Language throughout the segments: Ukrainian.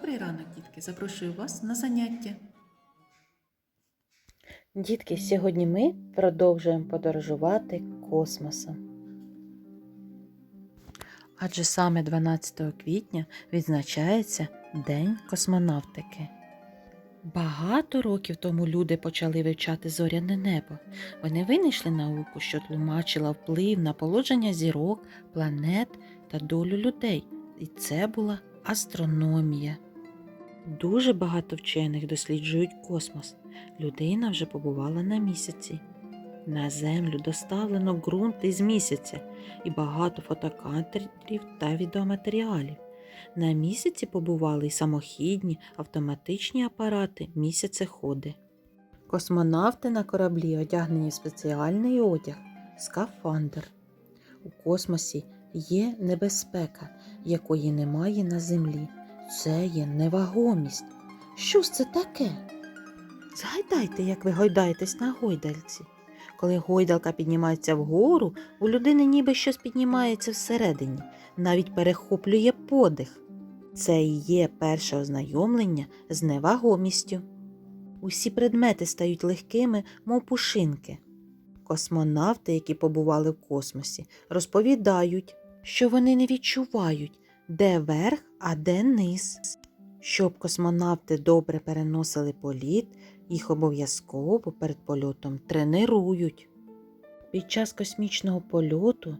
Добрий ранок, дітки! Запрошую вас на заняття. Дітки, сьогодні ми продовжуємо подорожувати космосом. Адже саме 12 квітня відзначається День космонавтики. Багато років тому люди почали вивчати зоряне небо. Вони винайшли науку, що тлумачила вплив на положення зірок, планет та долю людей. І це була астрономія. Дуже багато вчених досліджують космос. Людина вже побувала на місяці. На землю доставлено ґрунт із місяця і багато фотокадрів та відеоматеріалів. На місяці побували й самохідні автоматичні апарати місяцеходи. Космонавти на кораблі одягнені в спеціальний одяг скафандр. У космосі є небезпека, якої немає на землі. Це є невагомість. Що ж це таке? Згадайте, як ви гойдаєтесь на гойдальці. Коли гойдалка піднімається вгору, у людини ніби щось піднімається всередині, навіть перехоплює подих. Це і є перше ознайомлення з невагомістю. Усі предмети стають легкими, мов пушинки. Космонавти, які побували в космосі, розповідають, що вони не відчувають, де верх, а де низ. Щоб космонавти добре переносили політ, їх обов'язково перед польотом тренують. Під час космічного польоту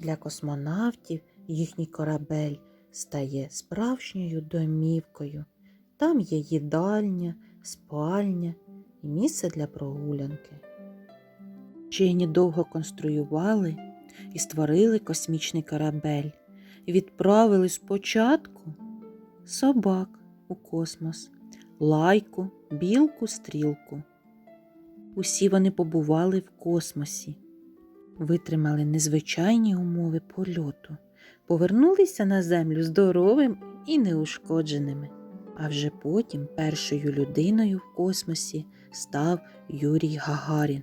для космонавтів їхній корабель стає справжньою домівкою. Там є їдальня, спальня і місце для прогулянки. Вчені довго конструювали і створили космічний корабель відправили спочатку собак у космос, лайку, білку, стрілку. Усі вони побували в космосі, витримали незвичайні умови польоту, повернулися на землю здоровим і неушкодженими. А вже потім першою людиною в космосі став Юрій Гагарін.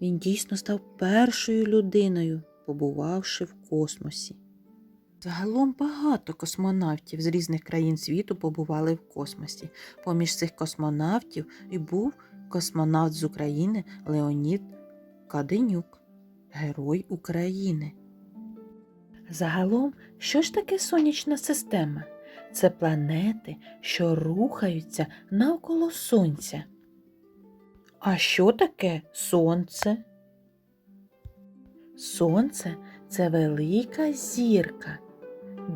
Він дійсно став першою людиною, побувавши в космосі. Загалом багато космонавтів з різних країн світу побували в космосі. Поміж цих космонавтів і був космонавт з України Леонід Каденюк, Герой України. Загалом, що ж таке сонячна система? Це планети, що рухаються навколо Сонця. А що таке Сонце? Сонце це велика зірка,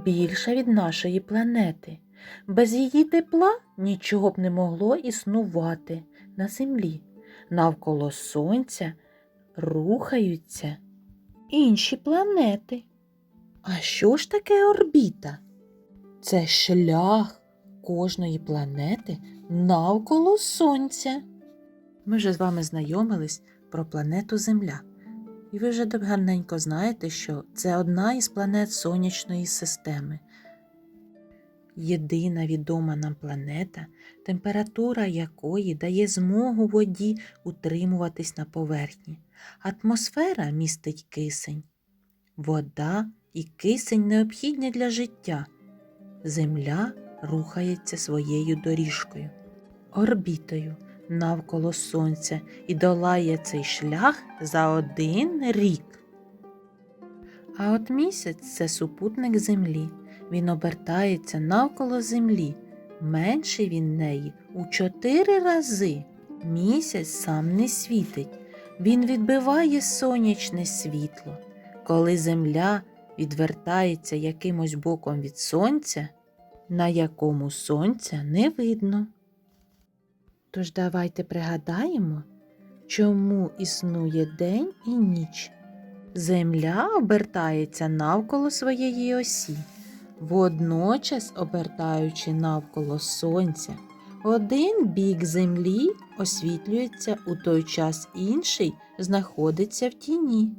більша від нашої планети. Без її тепла нічого б не могло існувати на землі. Навколо Сонця рухаються інші планети. А що ж таке орбіта? Це шлях кожної планети навколо Сонця. Ми вже з вами знайомились про планету Земля. І ви вже гарненько знаєте, що це одна із планет сонячної системи. Єдина відома нам планета, температура якої дає змогу воді утримуватись на поверхні. Атмосфера містить кисень. Вода і кисень необхідні для життя. Земля рухається своєю доріжкою, орбітою навколо Сонця і долає цей шлях за один рік. А от місяць це супутник Землі. Він обертається навколо Землі. Менший він неї у чотири рази. Місяць сам не світить. Він відбиває сонячне світло. Коли Земля відвертається якимось боком від сонця, на якому сонця не видно. Тож давайте пригадаємо, чому існує день і ніч. Земля обертається навколо своєї осі, водночас обертаючи навколо сонця. Один бік землі освітлюється у той час інший знаходиться в тіні.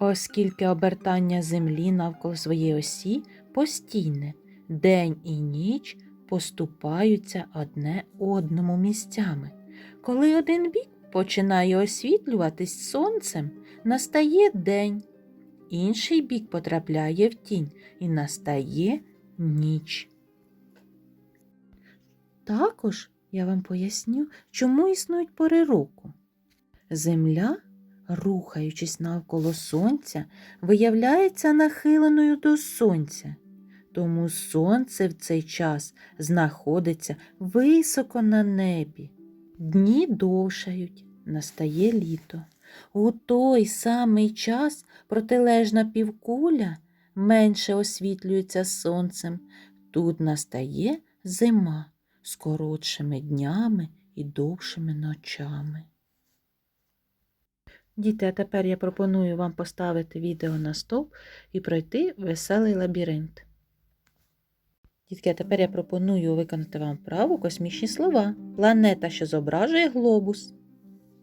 Оскільки обертання землі навколо своєї осі постійне, день і ніч поступаються одне одному місцями. Коли один бік починає освітлюватись сонцем, настає день, інший бік потрапляє в тінь і настає ніч. Також я вам поясню, чому існують пори року. Земля, рухаючись навколо сонця, виявляється нахиленою до сонця. Тому сонце в цей час знаходиться високо на небі. Дні довшають, настає літо. У той самий час протилежна півкуля менше освітлюється сонцем. Тут настає зима з коротшими днями і довшими ночами. Діти, а тепер я пропоную вам поставити відео на стоп і пройти веселий лабіринт. Дітки, а тепер я пропоную виконати вам вправу космічні слова. Планета, що зображує глобус.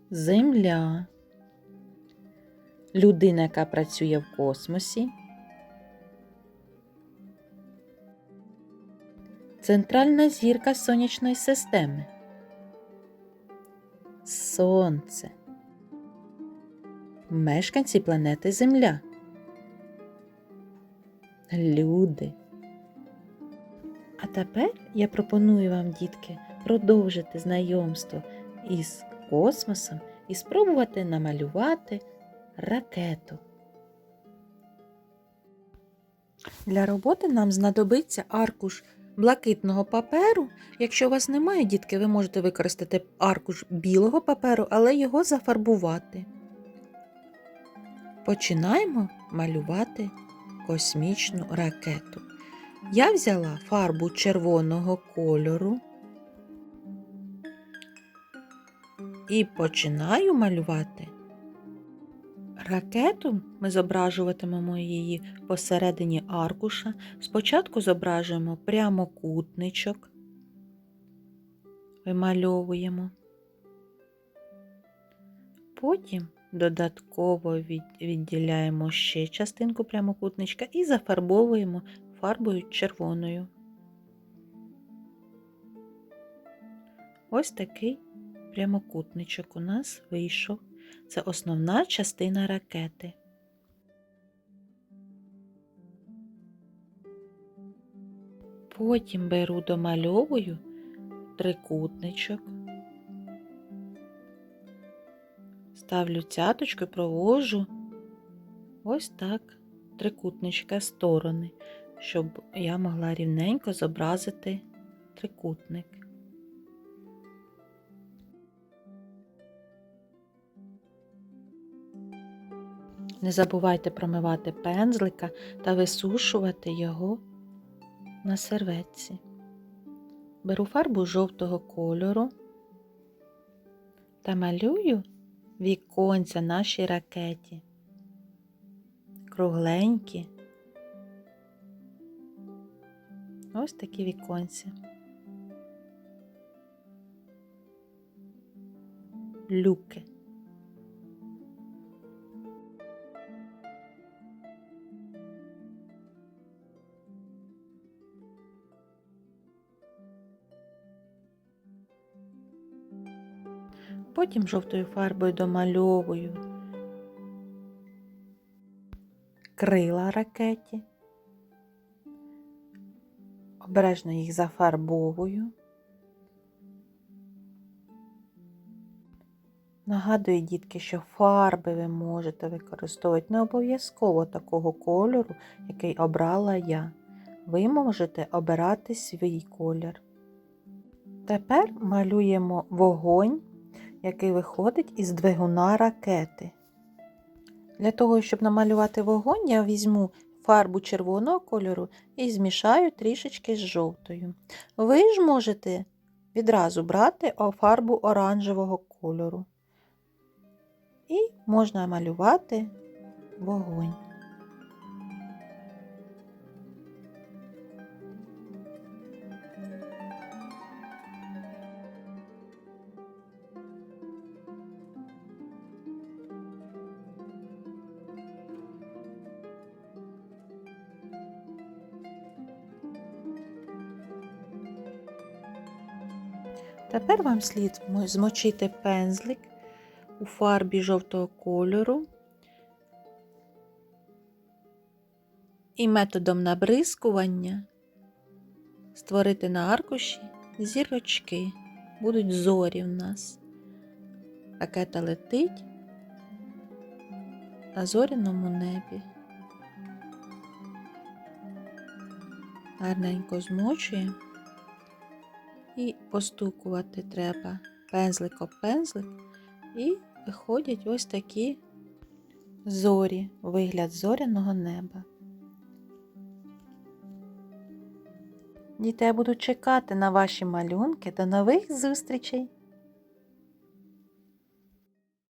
Земля. Людина, яка працює в космосі. Центральна зірка сонячної системи. Сонце. Мешканці планети Земля. Люди. А тепер я пропоную вам, дітки, продовжити знайомство із космосом і спробувати намалювати ракету. Для роботи нам знадобиться аркуш блакитного паперу. Якщо у вас немає, дітки, ви можете використати аркуш білого паперу, але його зафарбувати. Починаємо малювати космічну ракету. Я взяла фарбу червоного кольору і починаю малювати. Ракету ми зображуватимемо її посередині аркуша. Спочатку зображуємо прямокутничок, вимальовуємо. Потім додатково відділяємо ще частинку прямокутничка і зафарбовуємо фарбою червоною. Ось такий прямокутничок у нас вийшов. Це основна частина ракети. Потім беру домальовую трикутничок. Ставлю цяточку і провожу ось так трикутничка сторони, щоб я могла рівненько зобразити трикутник. Не забувайте промивати пензлика та висушувати його на серветці. Беру фарбу жовтого кольору та малюю віконця нашій ракеті. Кругленькі. Ось такі віконці. Люки. Потім жовтою фарбою домальовую крила ракеті. Обережно їх зафарбовую. Нагадую, дітки, що фарби ви можете використовувати не обов'язково такого кольору, який обрала я. Ви можете обирати свій колір. Тепер малюємо вогонь, який виходить із двигуна ракети. Для того, щоб намалювати вогонь, я візьму фарбу червоного кольору і змішаю трішечки з жовтою. Ви ж можете відразу брати фарбу оранжевого кольору. І можна малювати вогонь. Тепер вам слід змочити пензлик у фарбі жовтого кольору і методом набризкування створити на аркуші зірочки, будуть зорі в нас. Ракета летить на зоряному небі. Гарненько змочуємо і постукувати треба пензлик об пензлик, і виходять ось такі зорі, вигляд зоряного неба. Дітей буду чекати на ваші малюнки. До нових зустрічей!